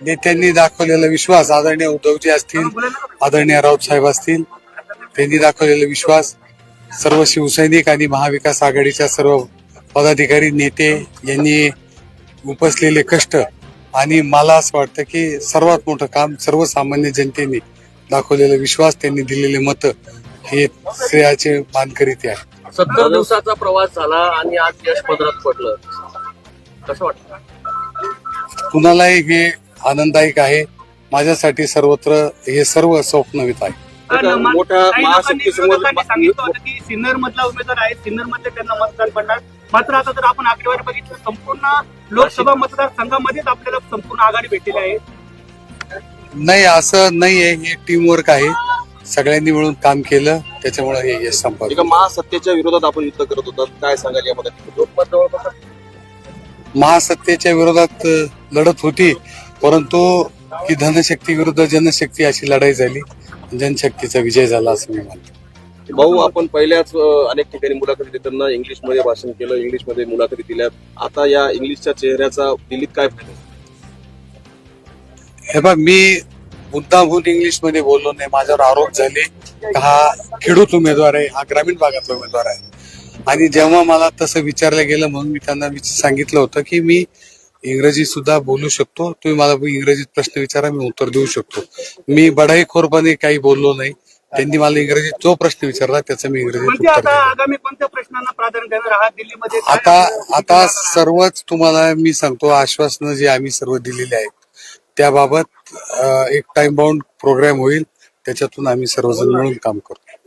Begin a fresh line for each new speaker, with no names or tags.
नेत्यांनी दाखवलेला विश्वास आदरणीय उद्धवजी असतील आदरणीय राऊत साहेब असतील त्यांनी दाखवलेला विश्वास सर्व शिवसैनिक आणि महाविकास आघाडीच्या सर्व पदाधिकारी नेते यांनी उपसलेले कष्ट आणि मला असं वाटतं की सर्वात मोठं काम सर्वसामान्य जनतेने दाखवलेला विश्वास त्यांनी दिलेले मत हे श्रेयाचे मानकरी ते आहे.
सत्तर दिवसाचा प्रवास झाला आणि आज यश पदरात पडलं. कसं वाटतं?
कुणालाही हे आनंददायक आहे. माझ्यासाठी सर्वत्र हे सर्व स्वप्नवित आहे.
होतं की सिन्नर मधला उमेदवार आहे. सिन्नरमध्ये त्यांना मतदान पडणार. मात्र आता जर आपण आकडेवारी बघितलं संपूर्ण लोकसभा मतदारसंघामध्येच आपल्याला संपूर्ण आघाडी भेटलेली आहे.
नाही असं नाहीये. हे टीम वर्क आहे. सगळ्यांनी मिळून काम केलं. त्याच्यामुळे हे यश
एका महासत्तेच्या विरोधात आपण युद्ध करत होतात काय सांगाल यामध्ये?
महासत्तेच्या विरोधात लढत होती. परंतु ही धनशक्ती विरुद्ध जनशक्ती अशी लढाई झाली. जनशक्तीचा विजय झाला असं मी मानतो
भाऊ आपण पहिल्याच अनेक ठिकाणी मुलाखती देताना इंग्लिशमध्ये भाषण केलं. इंग्लिशमध्ये मुलाखती दिल्यात. आता या इंग्लिशच्या चेहऱ्याचा दिल्लीत काय फायदा
हे बघ मी मुद्दामहून इंग्लिशमध्ये बोललो नाही माझ्यावर आरोप झाले का हा खेडूत उमेदवार आहे हा ग्रामीण भागातला उमेदवार आहे. आणि जेव्हा मला तसं विचारलं गेलं म्हणून मी त्यांना सांगितलं होतं की मी इंग्रजी सुद्धा बोलू शकतो तुम्ही मला इंग्रजीत प्रश्न विचारा मी उत्तर देऊ शकतो. मी बढाईखोरपणे काही बोललो नाही त्यांनी मला इंग्रजीत जो प्रश्न विचारला त्याचं मी इंग्रजीत
म्हणजे आता
आता सर्वच तुम्हाला मी सांगतो आश्वासनं जी आम्ही सर्व दिलेली आहेत त्याबाबत एक टाइम बाउंड प्रोग्राम होईल. त्याच्यातून आम्ही सर्वजण मिळून काम करतो.